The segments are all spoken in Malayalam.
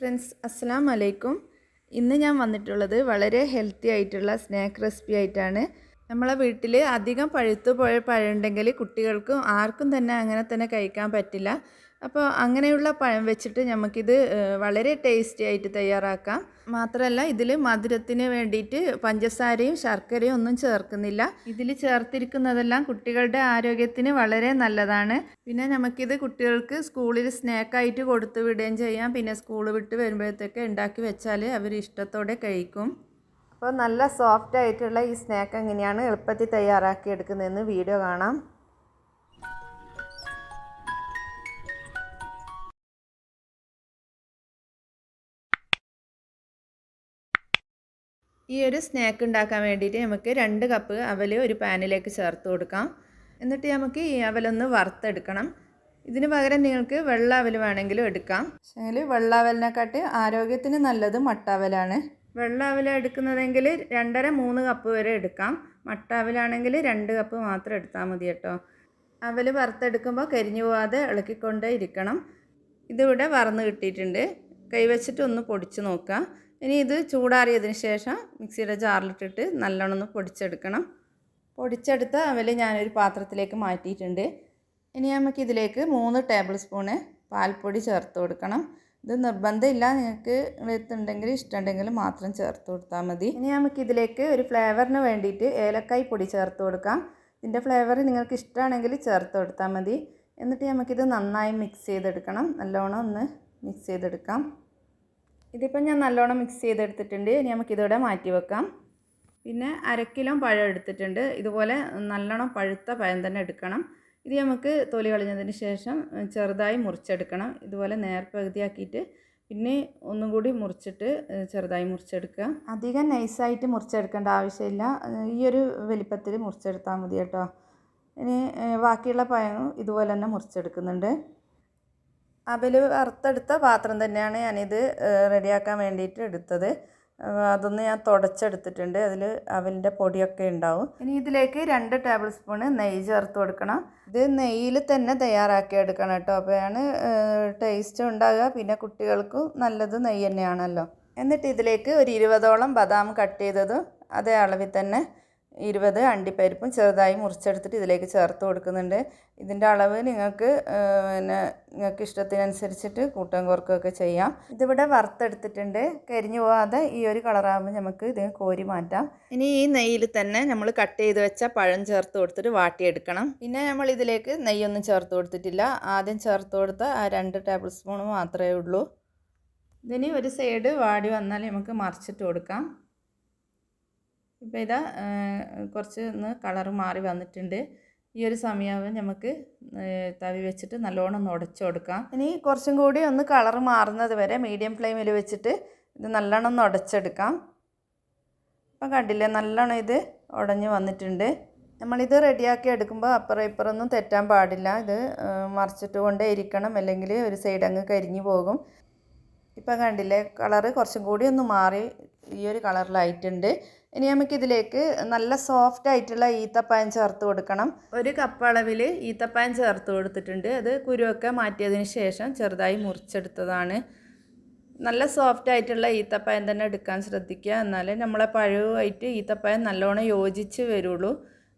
ഫ്രണ്ട്സ് അസ്സാം അലൈക്കും. ഇന്ന് ഞാൻ വന്നിട്ടുള്ളത് വളരെ ഹെൽത്തി ആയിട്ടുള്ള സ്നാക്ക് റെസിപ്പി ആയിട്ടാണ്. നമ്മളെ വീട്ടിൽ അധികം പഴുത്തു പോയ പഴമുണ്ടെങ്കിൽ കുട്ടികൾക്കും ആർക്കും തന്നെ അങ്ങനെ തന്നെ കഴിക്കാൻ പറ്റില്ല. അപ്പോൾ അങ്ങനെയുള്ള പഴം വെച്ചിട്ട് നമുക്കിത് വളരെ ടേസ്റ്റി ആയിട്ട് തയ്യാറാക്കാം. മാത്രമല്ല ഇതിൽ മധുരത്തിന് വേണ്ടിയിട്ട് പഞ്ചസാരയും ശർക്കരയും ഒന്നും ചേർക്കുന്നില്ല. ഇതിൽ ചേർത്തിരിക്കുന്നതെല്ലാം കുട്ടികളുടെ ആരോഗ്യത്തിന് വളരെ നല്ലതാണ്. പിന്നെ നമുക്കിത് കുട്ടികൾക്ക് സ്കൂളിൽ സ്നാക്കായിട്ട് കൊടുത്തു വിടുകയും ചെയ്യാം. പിന്നെ സ്കൂൾ വിട്ട് വരുമ്പോഴത്തേക്ക് ഉണ്ടാക്കി വെച്ചാൽ അവർ ഇഷ്ടത്തോടെ കഴിക്കും. അപ്പോൾ നല്ല സോഫ്റ്റ് ആയിട്ടുള്ള ഈ സ്നാക്ക് എങ്ങനെയാണ് എളുപ്പത്തിൽ തയ്യാറാക്കി എടുക്കുന്നതെന്ന് വീഡിയോ കാണാം. ഈ ഒരു സ്നാക്ക് ഉണ്ടാക്കാൻ വേണ്ടിയിട്ട് നമുക്ക് രണ്ട് കപ്പ് അവൽ ഒരു പാനിലേക്ക് ചേർത്ത് കൊടുക്കാം. എന്നിട്ട് നമുക്ക് ഈ അവലൊന്ന് വറുത്തെടുക്കണം. ഇതിന് പകരം നിങ്ങൾക്ക് വെള്ള അവൽ വേണമെങ്കിലും എടുക്കാം. പക്ഷേ വെള്ള അവലിനെക്കാട്ടി ആരോഗ്യത്തിന് നല്ലത് മട്ടാവലാണ് വെള്ള എടുക്കുന്നതെങ്കിൽ രണ്ടര മൂന്ന് കപ്പ് വരെ എടുക്കാം. മട്ടാവിലാണെങ്കിൽ രണ്ട് കപ്പ് മാത്രം എടുത്താൽ മതി കേട്ടോ. അവൽ വറുത്തെടുക്കുമ്പോൾ കരിഞ്ഞു പോവാതെ ഇളക്കിക്കൊണ്ടേ ഇരിക്കണം. ഇതിവിടെ വറന്ന് കിട്ടിയിട്ടുണ്ട്. കൈവച്ചിട്ട് ഒന്ന് പൊടിച്ച് നോക്കാം. ഇനി ഇത് ചൂടാറിയതിന് ശേഷം മിക്സിയുടെ ജാറിലിട്ടിട്ട് നല്ലോണം ഒന്ന് പൊടിച്ചെടുക്കണം. പൊടിച്ചെടുത്ത അവൽ ഞാനൊരു പാത്രത്തിലേക്ക് മാറ്റിയിട്ടുണ്ട്. ഇനി നമുക്ക് ഇതിലേക്ക് മൂന്ന് ടേബിൾ സ്പൂണ് പാൽപ്പൊടി ചേർത്ത് കൊടുക്കണം. ഇത് നിർബന്ധമില്ല. നിങ്ങൾക്ക് എടുത്തുണ്ടെങ്കിൽ ഇഷ്ടമുണ്ടെങ്കിൽ മാത്രം ചേർത്ത് കൊടുത്താൽ മതി. ഇനി നമുക്ക് ഇതിലേക്ക് ഒരു ഫ്ലേവറിന് വേണ്ടിയിട്ട് ഏലക്കായ് പൊടി ചേർത്ത് കൊടുക്കാം. ഇതിന്റെ ഫ്ലേവർ നിങ്ങൾക്ക് ഇഷ്ടമാണെങ്കിൽ ചേർത്ത് കൊടുത്താൽ മതി. എന്നിട്ട് നമുക്കിത് നന്നായി മിക്സ് ചെയ്തെടുക്കണം. നല്ലോണം ഒന്ന് മിക്സ് ചെയ്തെടുക്കാം. ഇതിപ്പം ഞാൻ നല്ലോണം മിക്സ് ചെയ്തെടുത്തിട്ടുണ്ട്. ഇനി നമുക്കിതോടെ മാറ്റി വെക്കാം. പിന്നെ അരക്കിലോ കിലോ പഴം എടുത്തിട്ടുണ്ട്. ഇതുപോലെ നല്ലോണം പഴുത്ത പഴം തന്നെ എടുക്കണം. ഇത് നമുക്ക് തൊലി കളഞ്ഞതിന് ശേഷം ചെറുതായി മുറിച്ചെടുക്കണം. ഇതുപോലെ നേർപകുതിയാക്കിയിട്ട് പിന്നെ ഒന്നും കൂടി മുറിച്ചിട്ട് ചെറുതായി മുറിച്ചെടുക്കുക. അധികം നൈസായിട്ട് മുറിച്ചെടുക്കേണ്ട ആവശ്യമില്ല. ഈ ഒരു വലിപ്പത്തിൽ മുറിച്ചെടുത്താൽ മതി കേട്ടോ. ഇനി ബാക്കിയുള്ള പഴവും ഇതുപോലെ തന്നെ മുറിച്ചെടുക്കുന്നുണ്ട്. അവൽ വറുത്തെടുത്ത പാത്രം തന്നെയാണ് ഞാനിത് റെഡിയാക്കാൻ വേണ്ടിയിട്ട് എടുത്തത്. അതൊന്ന് ഞാൻ തുടച്ചെടുത്തിട്ടുണ്ട്. അതിൽ അവലിന്റെ പൊടിയൊക്കെ ഉണ്ടാവും. ഇനി ഇതിലേക്ക് രണ്ട് ടേബിൾ സ്പൂണ് നെയ്യ് ചേർത്ത് കൊടുക്കണം. ഇത് നെയ്യിൽ തന്നെ തയ്യാറാക്കി എടുക്കണം കേട്ടോ. അപ്പോഴാണ് ടേസ്റ്റ് ഉണ്ടാകുക പിന്നെ കുട്ടികൾക്കും നല്ലത് നെയ്യ് തന്നെയാണല്ലോ. എന്നിട്ട് ഇതിലേക്ക് ഒരു ഇരുപതോളം ബദാം കട്ട് ചെയ്തതും അതേ അളവിൽ തന്നെ ഇരുപത് അണ്ടിപ്പരിപ്പും ചെറുതായി മുറിച്ചെടുത്തിട്ട് ഇതിലേക്ക് ചേർത്ത് കൊടുക്കുന്നുണ്ട്. ഇതിന്റെ അളവ് നിങ്ങൾക്ക് പിന്നെ നിങ്ങൾക്ക് ഇഷ്ടത്തിനനുസരിച്ചിട്ട് കൂട്ടം കുറക്കുകയൊക്കെ ചെയ്യാം. ഇതിവിടെ വറുത്തെടുത്തിട്ടുണ്ട്. കരിഞ്ഞു പോകാതെ ഈ ഒരു കളറാകുമ്പോൾ നമുക്ക് ഇത് കോരി മാറ്റാം. ഇനി ഈ നെയ്യിൽ തന്നെ നമ്മൾ കട്ട് ചെയ്ത് വെച്ച പഴം ചേർത്ത് കൊടുത്തിട്ട് വാട്ടിയെടുക്കണം. പിന്നെ നമ്മൾ ഇതിലേക്ക് നെയ്യൊന്നും ചേർത്ത് കൊടുത്തിട്ടില്ല. ആദ്യം ചേർത്ത് കൊടുത്ത ആ രണ്ട് ടേബിൾ സ്പൂൺ മാത്രമേ ഉള്ളൂ. ഇതിന് ഒരു സൈഡ് വാടി വന്നാൽ നമുക്ക് മറിച്ചിട്ട് കൊടുക്കാം. ഇപ്പോൾ ഇതാ കുറച്ച് ഒന്ന് കളറ് മാറി വന്നിട്ടുണ്ട്. ഈ ഒരു സമയമാകുമ്പോൾ നമുക്ക് തവി വെച്ചിട്ട് നല്ലോണം ഒന്ന് ഉടച്ചു കൊടുക്കാം. ഇനി കുറച്ചും കൂടി ഒന്ന് കളർ മാറുന്നത് വരെ മീഡിയം ഫ്ലെയിമിൽ വെച്ചിട്ട് ഇത് നല്ലോണം ഒന്ന് ഉടച്ചെടുക്കാം ഇപ്പം കണ്ടില്ലേ നല്ലോണം ഇത് ഉടഞ്ഞ് വന്നിട്ടുണ്ട്. നമ്മളിത് റെഡിയാക്കി എടുക്കുമ്പോൾ അപ്പുറം ഇപ്പുറമൊന്നും തെറ്റാൻ പാടില്ല. ഇത് മറിച്ചിട്ട് കൊണ്ടേ ഇരിക്കണം. അല്ലെങ്കിൽ ഒരു സൈഡ് അങ്ങ് കരിഞ്ഞു പോകും. ഇപ്പം കണ്ടില്ലേ കളറ് കുറച്ചും കൂടി ഒന്ന് മാറി ഈ ഒരു കളറിലായിട്ടുണ്ട്. ഇനി നമുക്കിതിലേക്ക് നല്ല സോഫ്റ്റ് ആയിട്ടുള്ള ഈത്തപ്പായം ചേർത്ത് കൊടുക്കണം. ഒരു കപ്പ് അളവിൽ ഈത്തപ്പായം ചേർത്ത് കൊടുത്തിട്ടുണ്ട്. അത് കുരുവൊക്കെ മാറ്റിയതിന് ശേഷം ചെറുതായി മുറിച്ചെടുത്തതാണ്. നല്ല സോഫ്റ്റ് ആയിട്ടുള്ള ഈത്തപ്പായം തന്നെ എടുക്കാൻ ശ്രദ്ധിക്കുക. എന്നാലേ നമ്മളെ പഴവുമായിട്ട് ഈത്തപ്പായം നല്ലോണം യോജിച്ച് വരുള്ളൂ.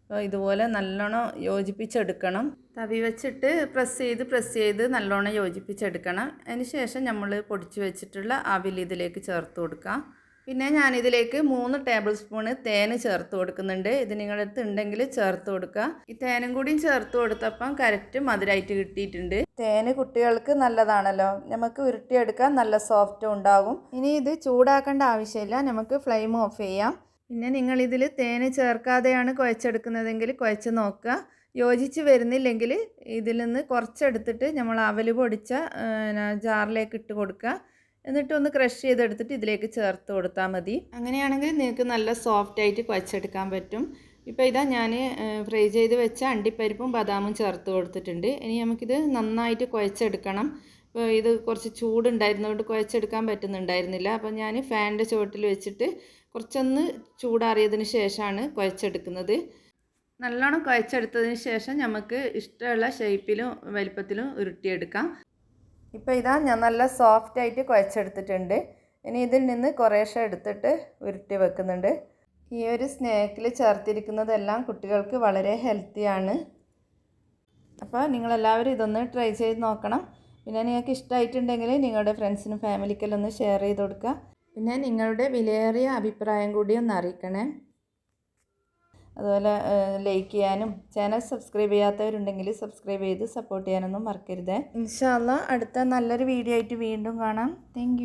ഇതുപോലെ നല്ലോണം യോജിപ്പിച്ചെടുക്കണം. തവി വെച്ചിട്ട് പ്രസ് ചെയ്ത് പ്രസ് ചെയ്ത് നല്ലോണം യോജിപ്പിച്ചെടുക്കണം. അതിന് ശേഷം നമ്മൾ പൊടിച്ച് വെച്ചിട്ടുള്ള അവിൽ ഇതിലേക്ക് ചേർത്ത് കൊടുക്കാം. പിന്നെ ഞാനിതിലേക്ക് മൂന്ന് ടേബിൾ സ്പൂണ് തേന് ചേർത്ത് കൊടുക്കുന്നുണ്ട്. ഇത് നിങ്ങളുടെ അടുത്ത് ഉണ്ടെങ്കിൽ ചേർത്ത് കൊടുക്കുക. ഈ തേനും കൂടിയും ചേർത്ത് കൊടുത്തപ്പം കറക്റ്റ് മധുരമായിട്ട് കിട്ടിയിട്ടുണ്ട്. തേന് കുട്ടികൾക്ക് നല്ലതാണല്ലോ. നമുക്ക് ഉരുട്ടിയെടുക്കാൻ നല്ല സോഫ്റ്റും ഉണ്ടാകും ഇനി ഇത് ചൂടാക്കേണ്ട ആവശ്യമില്ല. നമുക്ക് ഫ്ലെയിം ഓഫ് ചെയ്യാം. പിന്നെ നിങ്ങളിതിൽ തേന് ചേർക്കാതെയാണ് കുഴച്ചെടുക്കുന്നതെങ്കിൽ കുഴച്ച് നോക്കുക. യോജിച്ച് വരുന്നില്ലെങ്കിൽ ഇതിൽ നിന്ന് കുറച്ചെടുത്തിട്ട് നമ്മൾ അവൽ പൊടിച്ച ജാറിലേക്ക് ഇട്ട് കൊടുക്കുക. എന്നിട്ട് ഒന്ന് ക്രഷ് ചെയ്തെടുത്തിട്ട് ഇതിലേക്ക് ചേർത്ത് കൊടുത്താൽ മതി. അങ്ങനെയാണെങ്കിൽ നിങ്ങൾക്ക് നല്ല സോഫ്റ്റ് ആയിട്ട് കുഴച്ചെടുക്കാൻ പറ്റും. ഇപ്പോൾ ഇതാ ഞാൻ ഫ്രൈ ചെയ്ത് വെച്ച അണ്ടിപ്പരിപ്പും ബദാമും ചേർത്ത് കൊടുത്തിട്ടുണ്ട്. ഇനി നമുക്കിത് നന്നായിട്ട് കുഴച്ചെടുക്കണം. ഇപ്പോൾ ഇത് കുറച്ച് ചൂടുണ്ടായിരുന്നതുകൊണ്ട് കുഴച്ചെടുക്കാൻ പറ്റുന്നുണ്ടായിരുന്നില്ല. അപ്പോൾ ഞാൻ ഫാനിന്റെ ചുവട്ടിൽ വെച്ചിട്ട് കുറച്ചൊന്ന് ചൂടാറിയതിന് ശേഷമാണ് കുഴച്ചെടുക്കുന്നത്. നല്ലോണം കുഴച്ചെടുത്തതിന് ശേഷം നമുക്ക് ഇഷ്ടമുള്ള ഷേപ്പിലും വലിപ്പത്തിലും ഉരുട്ടിയെടുക്കാം. ഇപ്പോൾ ഇതാ ഞാൻ നല്ല സോഫ്റ്റ് ആയിട്ട് കുഴച്ചെടുത്തിട്ടുണ്ട്. ഇനി ഇതിൽ നിന്ന് കുറേശ്ശെ എടുത്തിട്ട് ഉരുട്ടി വെക്കുന്നുണ്ട്. ഈ ഒരു സ്നാക്കിൽ ചേർത്തിരിക്കുന്നതെല്ലാം കുട്ടികൾക്ക് വളരെ ഹെൽത്തിയാണ് അപ്പോൾ നിങ്ങളെല്ലാവരും ഇതൊന്ന് ട്രൈ ചെയ്ത് നോക്കണം. പിന്നെ നിങ്ങൾക്ക് ഇഷ്ടമായിട്ടുണ്ടെങ്കിൽ നിങ്ങളുടെ ഫ്രണ്ട്സിനും ഫാമിലിക്കെല്ലാം ഒന്ന് ഷെയർ ചെയ്ത് കൊടുക്കുക. പിന്നെ നിങ്ങളുടെ വിലയേറിയ അഭിപ്രായം കൂടി ഒന്ന് അറിയിക്കണേ. അതുപോലെ ലൈക്ക് ചെയ്യാനും ചാനൽ സബ്സ്ക്രൈബ് ചെയ്യാത്തവരുണ്ടെങ്കിൽ സബ്സ്ക്രൈബ് ചെയ്ത് സപ്പോർട്ട് ചെയ്യാനൊന്നും മറക്കരുത്. ഇൻഷാല്ല അടുത്ത നല്ലൊരു വീഡിയോ ആയിട്ട് വീണ്ടും കാണാം. താങ്ക്